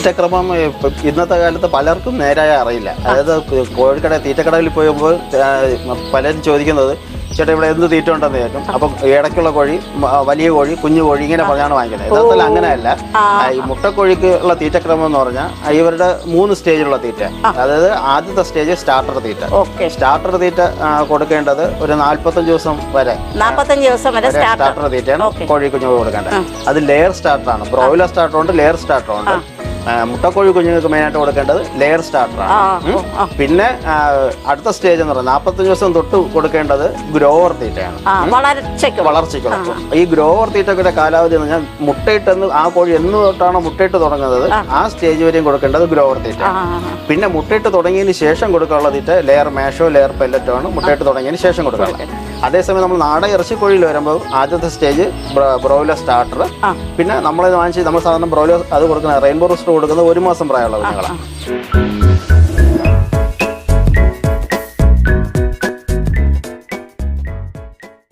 തീറ്റക്രമം ഇന്നത്തെ കാലത്ത് പലർക്കും നേരായ അറിയില്ല. അതായത് കോഴിക്കട തീറ്റക്കടയിൽ പോകുമ്പോൾ പലരും ചോദിക്കുന്നത് ചേട്ടാ ഇവിടെ എന്ത് തീറ്റ ഉണ്ടെന്ന് കേൾക്കും. അപ്പം ഇടയ്ക്കുള്ള കോഴി വലിയ കോഴി കുഞ്ഞു കോഴി ഇങ്ങനെ പറഞ്ഞാണ് വാങ്ങിക്കുന്നത്. യഥാർത്ഥത്തിൽ അങ്ങനെയല്ല. ഈ മുട്ടക്കോഴിക്ക് ഉള്ള തീറ്റക്രമം എന്ന് പറഞ്ഞാൽ ഇവരുടെ മൂന്ന് സ്റ്റേജിലുള്ള തീറ്റ. അതായത് ആദ്യത്തെ സ്റ്റേജ് സ്റ്റാർട്ടർ തീറ്റ. സ്റ്റാർട്ടർ തീറ്റ കൊടുക്കേണ്ടത് ഒരു നാല്പത്തഞ്ച് ദിവസം വരെ. നാപ്പത്തഞ്ച് ദിവസം വരെ സ്റ്റാർട്ടർ. തീറ്റയാണ്. കോഴി കുഞ്ഞു കൊടുക്കേണ്ടത്. അത് ലെയർ സ്റ്റാർട്ടർ ആണ് ബ്രോയിലർ സ്റ്റാർട്ടർ ഉണ്ട് ലെയർ സ്റ്റാർട്ടർ ഉണ്ട് മുട്ടക്കോഴി കുഞ്ഞുങ്ങൾക്ക് മെയിനായിട്ട് കൊടുക്കേണ്ടത് ലെയർ സ്റ്റാർട്ടർ ആണ്. പിന്നെ അടുത്ത സ്റ്റേജ് എന്ന് പറയുന്നത് നാൽപ്പത്തഞ്ച് ദിവസം തൊട്ട് കൊടുക്കേണ്ടത് ഗ്രോവർ തീറ്റയാണ്. വളർച്ചയ്ക്ക് വളർച്ചയ്ക്കുള്ള ഈ ഗ്രോവർ തീറ്റയുടെ കാലാവധി എന്ന് പറഞ്ഞാൽ മുട്ടയിട്ടെന്ന് ആ കോഴി എന്ന് തൊട്ടാണോ മുട്ടയിട്ട് തുടങ്ങുന്നത് ആ. സ്റ്റേജ് വരെയും കൊടുക്കേണ്ടത് ഗ്രോവർ തീറ്റ പിന്നെ മുട്ടയിട്ട് തുടങ്ങിയതിന് ശേഷം കൊടുക്കാനുള്ള തീറ്റ ലെയർ മാഷോ ലെയർ പെല്ലറ്റോ ആണ് മുട്ടയിട്ട് തുടങ്ങിയതിന് ശേഷം കൊടുക്കാനുള്ളത്. അതേസമയം നമ്മൾ നാടൻ ഇറച്ചി കോഴിയിൽ വരുമ്പോൾ ആദ്യത്തെ സ്റ്റേജ് ബ്രോയിലർ സ്റ്റാർട്ടർ. പിന്നെ നമ്മളിത് വാങ്ങിച്ച് നമ്മൾ സാധാരണ ബ്രോയിലർ അത് കൊടുക്കുന്ന റെയിൻബോ റോസ്റ്റർ കൊടുക്കുന്നത് ഒരു മാസം പ്രായമുള്ള കുഞ്ഞുങ്ങളാണ്